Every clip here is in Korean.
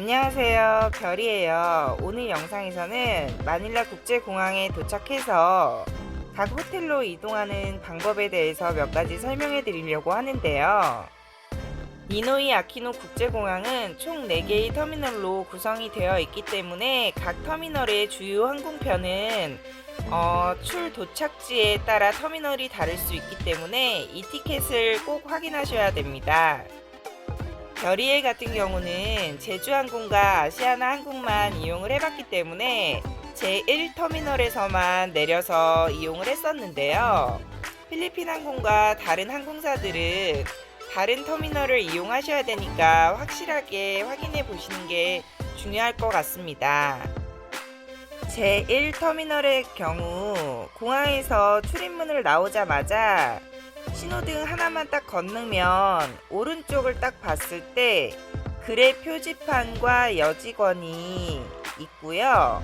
안녕하세요. 별이에요. 오늘 영상에서는 마닐라 국제공항에 도착해서 각 호텔로 이동하는 방법에 대해서 몇 가지 설명해 드리려고 하는데요. 니노이 아키노 국제공항은 총 4개의 터미널로 구성이 되어 있기 때문에 각 터미널의 주요 항공편은 어, 출 도착지에 따라 터미널이 다를 수 있기 때문에 이 티켓을 꼭 확인하셔야 됩니다. 별이엘 같은 경우는 제주항공과 아시아나 항공만 이용을 해봤기 때문에 제1터미널에서만 내려서 이용을 했었는데요. 필리핀 항공과 다른 항공사들은 다른 터미널을 이용하셔야 되니까 확실하게 확인해 보시는 게 중요할 것 같습니다. 제1터미널의 경우 공항에서 출입문을 나오자마자 신호등 하나만 딱 건너면 오른쪽을 딱 봤을 때 그랩 표지판과 여직원이 있고요.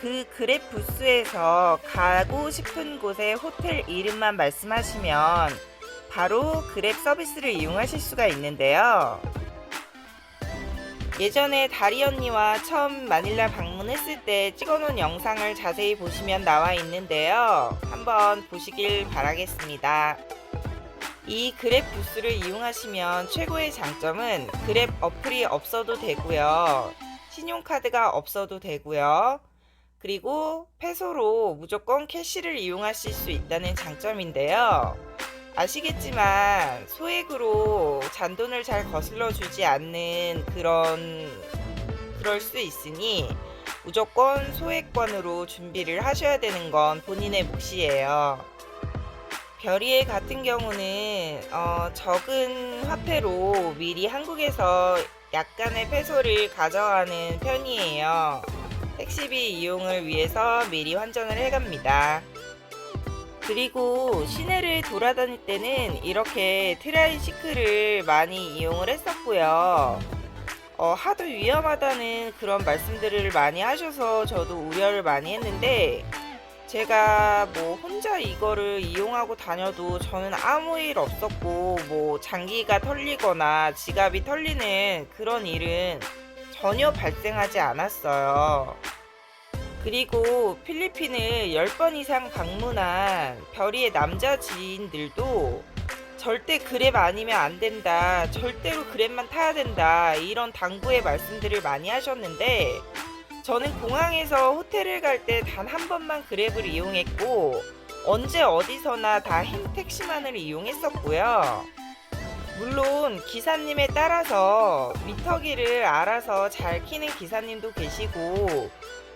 그 그랩 부스에서 가고 싶은 곳의 호텔 이름만 말씀하시면 바로 그랩 서비스를 이용하실 수가 있는데요. 예전에 다리 언니와 처음 마닐라 방문했을 때 찍어놓은 영상을 자세히 보시면 나와 있는데요. 한번 보시길 바라겠습니다. 이 그랩 부스를 이용하시면 최고의 장점은 그랩 어플이 없어도 되고요. 신용카드가 없어도 되고요. 그리고 페소로 무조건 캐시를 이용하실 수 있다는 장점인데요. 아시겠지만 소액으로 잔돈을 잘 거슬러 주지 않는 그런 그럴 수 있으니 무조건 소액권으로 준비를 하셔야 되는 건 본인의 몫이에요. 별이의 같은 경우는 어, 적은 화폐로 미리 한국에서 약간의 페소를 가져가는 편이에요. 택시비 이용을 위해서 미리 환전을 해갑니다. 그리고 시내를 돌아다닐 때는 이렇게 트라이시클을 많이 이용을 했었고요. 어, 하도 위험하다는 그런 말씀들을 많이 하셔서 저도 우려를 많이 했는데 제가 뭐 혼자 이거를 이용하고 다녀도 저는 아무 일 없었고 뭐 장기가 털리거나 지갑이 털리는 그런 일은 전혀 발생하지 않았어요. 그리고 필리핀을 10번 이상 방문한 별이의 남자 지인들도 절대 그랩 아니면 안 된다. 절대로 그랩만 타야 된다. 이런 당부의 말씀들을 많이 하셨는데 저는 공항에서 호텔을 갈 때 단 한 번만 그랩을 이용했고 언제 어디서나 다흰 택시만을 이용했었고요. 물론 기사님에 따라서 미터기를 알아서 잘 키는 기사님도 계시고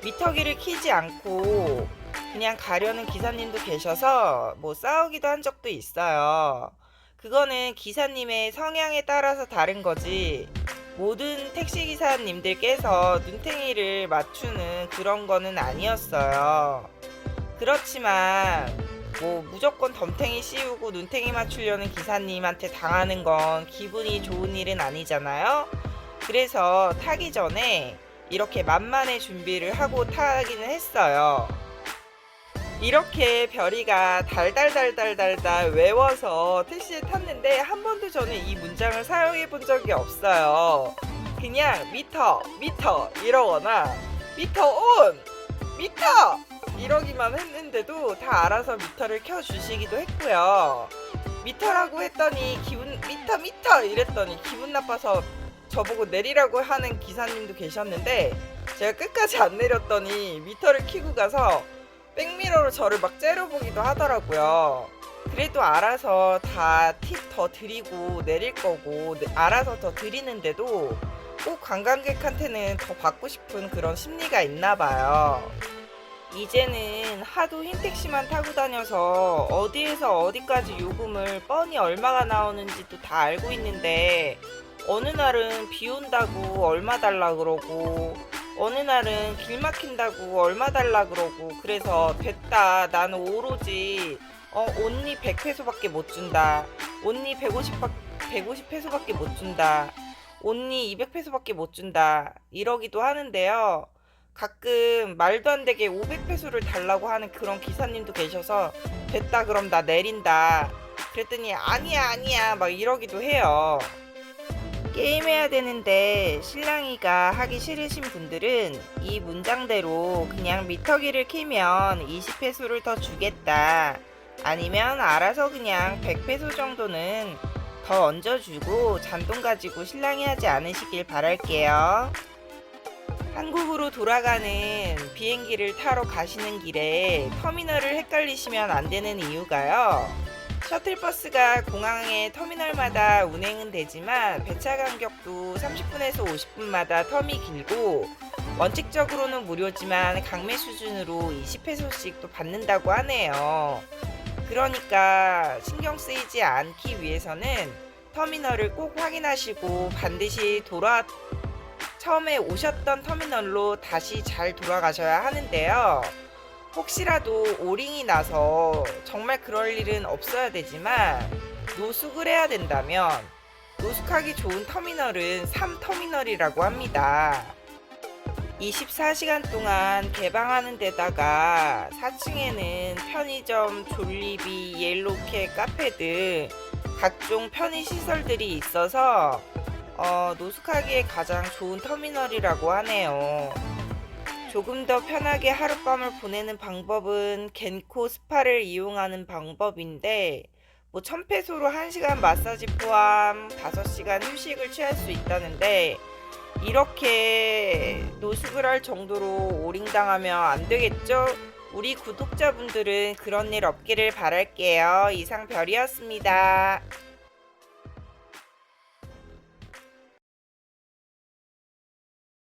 미터기를 키지 않고 그냥 가려는 기사님도 계셔서 뭐 싸우기도 한 적도 있어요. 그거는 기사님의 성향에 따라서 다른 거지. 모든 택시 기사님들께서 눈탱이를 맞추는 그런 거는 아니었어요. 그렇지만 뭐 무조건 덤탱이 씌우고 눈탱이 맞추려는 기사님한테 당하는 건 기분이 좋은 일은 아니잖아요. 그래서 타기 전에 이렇게 만만의 준비를 하고 타기는 했어요. 이렇게 별이가 달달달달달달 외워서 택시에 탔는데 한 번도 저는 이 문장을 사용해 본 적이 없어요. 그냥 미터, 미터 이러거나 미터 온! 미터! 이러기만 했는데도 다 알아서 미터를 켜주시기도 했고요. 미터라고 했더니 기분, 미터, 미터! 이랬더니 기분 나빠서 저보고 내리라고 하는 기사님도 계셨는데 제가 끝까지 안 내렸더니 미터를 켜고 가서 백미러로 저를 막 째려보기도 하더라고요. 그래도 알아서 다 팁 더 드리고 내릴 거고 네, 알아서 더 드리는데도 꼭 관광객한테는 더 받고 싶은 그런 심리가 있나 봐요. 이제는 하도 흰 택시만 타고 다녀서 어디에서 어디까지 요금을 뻔히 얼마가 나오는지도 다 알고 있는데 어느 날은 비 온다고 얼마 달라 그러고 어느 날은 길 막힌다고 얼마 달라 그러고 그래서 됐다 나는 오로지 어 온리 100페소밖에 못 준다. 온리 150 150페소밖에 못 준다. 온리 200페소밖에 못 준다. 이러기도 하는데요. 가끔 말도 안 되게 500페소를 달라고 하는 그런 기사님도 계셔서 됐다 그럼 나 내린다. 그랬더니 아니야 아니야 막 이러기도 해요 게임해야 되는데 신랑이가 하기 싫으신 분들은 이 문장대로 그냥 미터기를 키면 20페소를 더 주겠다. 아니면 알아서 그냥 100페소 정도는 더 얹어주고 잔돈 가지고 신랑이 하지 않으시길 바랄게요. 한국으로 돌아가는 비행기를 타러 가시는 길에 터미널을 헷갈리시면 안 되는 이유가요. 셔틀버스가 공항의 터미널마다 운행은 되지만 배차 간격도 30분에서 50분마다 텀이 길고 원칙적으로는 무료지만 강매 수준으로 20페소씩 또 받는다고 하네요. 그러니까 신경 쓰이지 않기 위해서는 터미널을 꼭 확인하시고 반드시 돌아 처음에 오셨던 터미널로 다시 잘 돌아가셔야 하는데요. 혹시라도 오링이 나서 정말 그럴 일은 없어야 되지만 노숙을 해야 된다면 노숙하기 좋은 터미널은 3터미널이라고 합니다. 24시간 동안 개방하는 데다가 4층에는 편의점, 졸리비, 옐로케, 카페 등 각종 편의 시설들이 있어서 어, 노숙하기에 가장 좋은 터미널이라고 하네요. 조금 더 편하게 하룻밤을 보내는 방법은 겐코 스파를 이용하는 방법인데 뭐 1000페소로 1시간 마사지 포함 5시간 휴식을 취할 수 있다는데 이렇게 노숙을 할 정도로 오링당하면 안 되겠죠? 우리 구독자분들은 그런 일 없기를 바랄게요. 이상 별이었습니다.